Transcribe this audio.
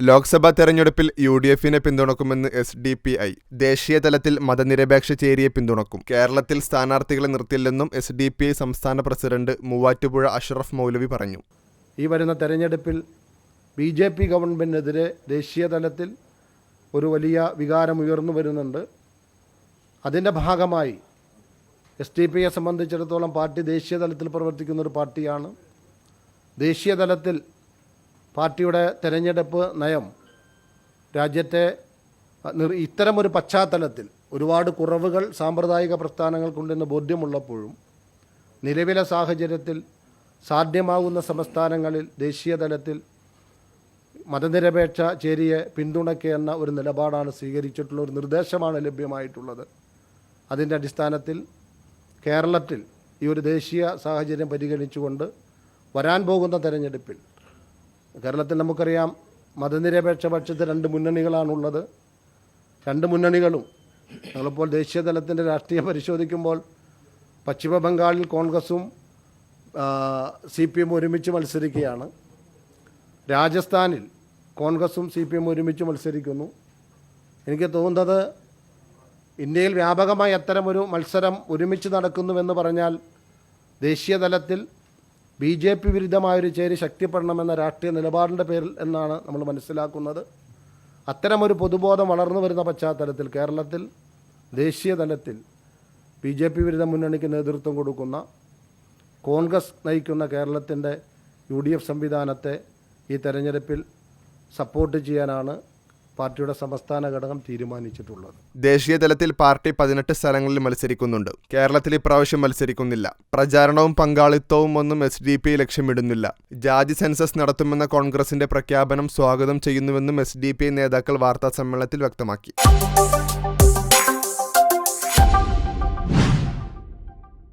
ലോക്സഭാ തെരഞ്ഞെടുപ്പിൽ U D എഫിനെ പിന്തുണക്കുമെന്ന് എസ് ഡി പി ഐ ദേശീയ തലത്തിൽ മതനിരപേക്ഷ ചേരിയെ പിന്തുണക്കും. കേരളത്തിൽ സ്ഥാനാർത്ഥികളെ നിർത്തില്ലെന്നും എസ് ഡി പി ഐ സംസ്ഥാന പ്രസിഡന്റ് മൂവാറ്റുപുഴ അഷ്റഫ് മൗലവി പറഞ്ഞു. ഈ വരുന്ന തെരഞ്ഞെടുപ്പിൽ ബി ജെ പി ഗവൺമെന്റിനെതിരെ ദേശീയ തലത്തിൽ ഒരു വലിയ വികാരം ഉയർന്നു വരുന്നുണ്ട്. അതിന്റെ ഭാഗമായി എസ് ടി പിയെ സംബന്ധിച്ചിടത്തോളം പാർട്ടി ദേശീയ തലത്തിൽ പ്രവർത്തിക്കുന്ന ഒരു പാർട്ടിയാണ്. ദേശീയ തലത്തിൽ പാർട്ടിയുടെ തെരഞ്ഞെടുപ്പ് നയം രാജ്യത്തെ ഇത്തരമൊരു പശ്ചാത്തലത്തിൽ ഒരുപാട് കുറവുകൾ സാമ്പ്രദായിക പ്രസ്ഥാനങ്ങൾക്കുണ്ടെന്ന് ബോധ്യമുള്ളപ്പോഴും നിലവിലെ സാഹചര്യത്തിൽ സാധ്യമാകുന്ന സംസ്ഥാനങ്ങളിൽ ദേശീയ തലത്തിൽ മതനിരപേക്ഷ ചേരിയെ പിന്തുണയ്ക്കുന്ന ഒരു നിലപാടാണ് സ്വീകരിച്ചിട്ടുള്ള ഒരു നിർദ്ദേശമാണ് ലഭ്യമായിട്ടുള്ളത്. അതിന്റെ അടിസ്ഥാനത്തിൽ കേരളത്തിൽ ഈ ഒരു ദേശീയ സാഹചര്യം പരിഗണിച്ചുകൊണ്ട് വരാൻ പോകുന്ന തെരഞ്ഞെടുപ്പിൽ കേരളത്തിൽ നമുക്കറിയാം മതനിരപേക്ഷ പക്ഷത്ത് രണ്ട് മുന്നണികളാണുള്ളത്. രണ്ട് മുന്നണികളും ഞങ്ങളിപ്പോൾ ദേശീയ തലത്തിന്റെ രാഷ്ട്രീയം പരിശോധിക്കുമ്പോൾ പശ്ചിമ ബംഗാളിൽ കോൺഗ്രസും സി പി എം ഒരുമിച്ച് മത്സരിക്കുകയാണ്. രാജസ്ഥാനിൽ കോൺഗ്രസും സി പി എം ഒരുമിച്ച് മത്സരിക്കുന്നു. എനിക്ക് തോന്നുന്നത് ഇന്ത്യയിൽ വ്യാപകമായി അത്തരമൊരു മത്സരം ഒരുമിച്ച് നടക്കുന്നുവെന്ന് പറഞ്ഞാൽ ദേശീയ തലത്തിൽ ബി ജെ പി വിരുദ്ധമായൊരു ചേരി ശക്തിപ്പെടണമെന്ന രാഷ്ട്രീയ നിലപാടിന്റെ പേരിൽ എന്നാണ് നമ്മൾ മനസ്സിലാക്കുന്നത്. അത്തരമൊരു പൊതുബോധം വളർന്നു വരുന്ന പശ്ചാത്തലത്തിൽ കേരളത്തിൽ ദേശീയ തലത്തിൽ ബി ജെ പി വിരുദ്ധ മുന്നണിക്ക് നേതൃത്വം കൊടുക്കുന്ന കോൺഗ്രസ് നയിക്കുന്ന കേരളത്തിന്റെ യു ഡി എഫ് സംവിധാനത്തെ ഈ തെരഞ്ഞെടുപ്പിൽ സപ്പോർട്ട് ചെയ്യാനാണ് പാർട്ടിയുടെ സംസ്ഥാന ഘടകം തീരുമാനിച്ചിട്ടുള്ളത്. ദേശീയ തലത്തിൽ പാർട്ടി പതിനെട്ട് സ്ഥലങ്ങളിൽ മത്സരിക്കുന്നുണ്ട്. കേരളത്തിൽ ഇപ്രാവശ്യം മത്സരിക്കുന്നില്ല. പ്രചാരണവും പങ്കാളിത്തവും ഒന്നും എസ് ഡി പി ലക്ഷ്യമിടുന്നില്ല. ജാതി സെൻസസ് നടത്തുമെന്ന കോൺഗ്രസിന്റെ പ്രഖ്യാപനം സ്വാഗതം ചെയ്യുന്നുവെന്നും എസ് ഡി പി നേതാക്കൾ വാർത്താ സമ്മേളനത്തിൽ വ്യക്തമാക്കി.